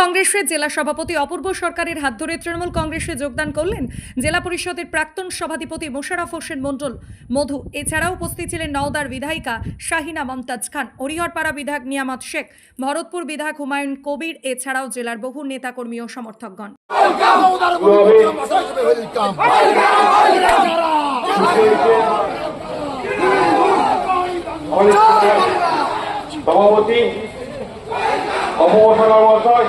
কংগ্রেসের জেলা সভাপতি অপূর্ব সরকারের হাত ধরে তৃণমূল কংগ্রেসে যোগদান করলেন জেলা পরিষদের প্রাক্তন সভাধিপতি মোশারফ হোসেন মণ্ডল। মধু, এছাড়াও উপস্থিত ছিলেন নওদার বিধায়িকা শাহিনা মমতাজ খান হরিহরপাড়া বিধায়ক নিয়ামত শেখ, ভরতপুর বিধায়ক হুমায়ুন কবির, এছাড়াও জেলার বহু নেতাকর্মী ও সমর্থকগণ। সভাপতি অপমোশন মহাশয়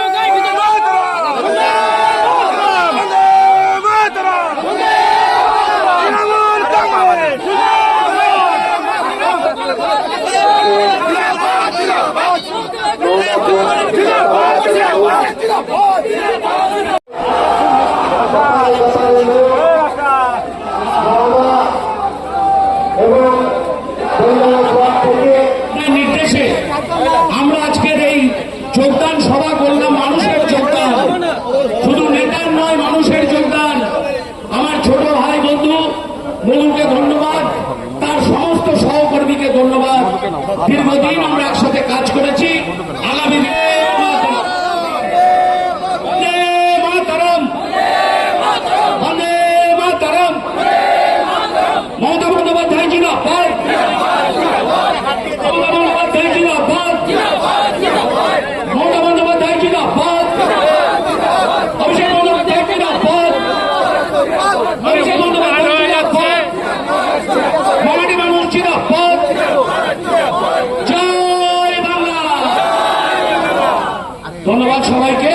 ধন্যবাদ সবাইকে।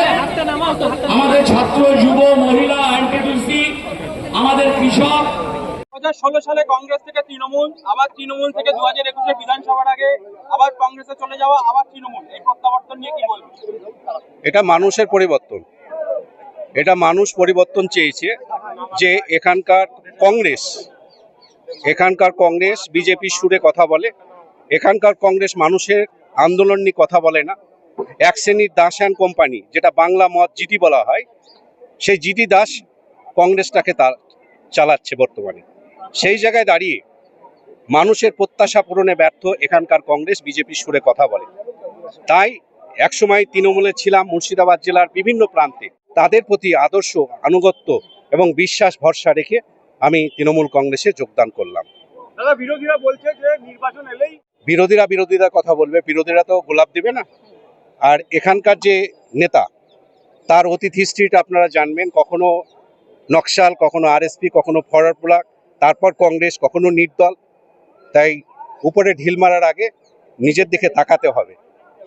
আমাদের ছাত্র যুব মহিলা আমাদের কৃষক। ষোলো সালে কংগ্রেস থেকে তৃণমূল আবার তৃণমূল থেকে দু হাজার একুশে বিধানসভার আগে আবার কংগ্রেসে চলে যাওয়া আবার তৃণমূল। এই প্রত্যাবর্তন নিয়ে কি বলবেন এটা মানুষের পরিবর্তন। এটা মানুষ পরিবর্তন চেয়েছে যে এখানকার কংগ্রেস এখানকার কংগ্রেস বিজেপির সুরে কথা বলে এখানকার কংগ্রেস মানুষের আন্দোলন নিয়ে কথা বলে না। এক শ্রেণির দাস অ্যান্ড কোম্পানি যেটা বাংলা মত জিটি বলা হয় সেই জিটি দাস কংগ্রেসটাকে তার চালাচ্ছে বর্তমানে। সেই জায়গায় দাঁড়িয়ে মানুষের প্রত্যাশা পূরণে ব্যর্থ এখানকার কংগ্রেস বিজেপির সুরে কথা বলে। তাই একসময় তৃণমূলে ছিলাম মুর্শিদাবাদ জেলার বিভিন্ন প্রান্তে। তাদের প্রতি আদর্শ আনুগত্য এবং বিশ্বাস ভরসা রেখে আমি তৃণমূল কংগ্রেসে যোগদান করলাম। বিরোধীরা বলছে যে নির্বাচন এলেই বিরোধীরা বিরোধীরা কথা বলবে বিরোধীরা তো গোলাপ দেবে না। আর এখানকার যে নেতা তার অতীত হিস্ট্রিটা আপনারা জানবেন। কখনো নকশাল কখনো আরএসপি কখনো ফরওয়ার্ড ব্লক তারপর কংগ্রেস কখনো নির্দল তাই উপরে ঢিল মারার আগে নিজের দিকে তাকাতে হবে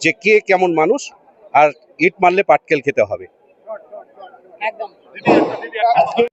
যে কে কেমন মানুষ আর ইট মারলে পাটকেল খেতে হবে।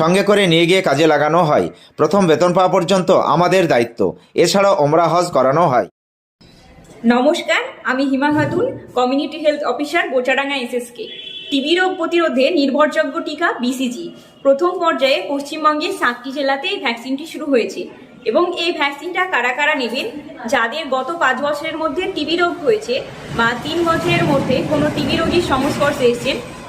সঙ্গে করে নিয়ে গিয়ে কাজে লাগানো হয়। প্রথম বেতন পাওয়া পর্যন্ত আমাদের দায়িত্ব। এছাড়াও ওমরা হজ করানো হয়। নমস্কার, আমি Hima Khatun, community health officer Bochadanga SSK TB রোগ প্রতিরোধে নির্ভরযোগ্য টিকা বিসিজি প্রথম পর্যায়ে পশ্চিমবঙ্গের সাতটি জেলাতে এই ভ্যাকসিনটি শুরু হয়েছে এবং এই ভ্যাকসিনটা কারা কারা নেবেন, যাদের গত পাঁচ বছরের মধ্যে টিবি রোগ হয়েছে বা তিন বছরের মধ্যে কোনো টিবি রোগীর সংস্পর্শে এসেছেন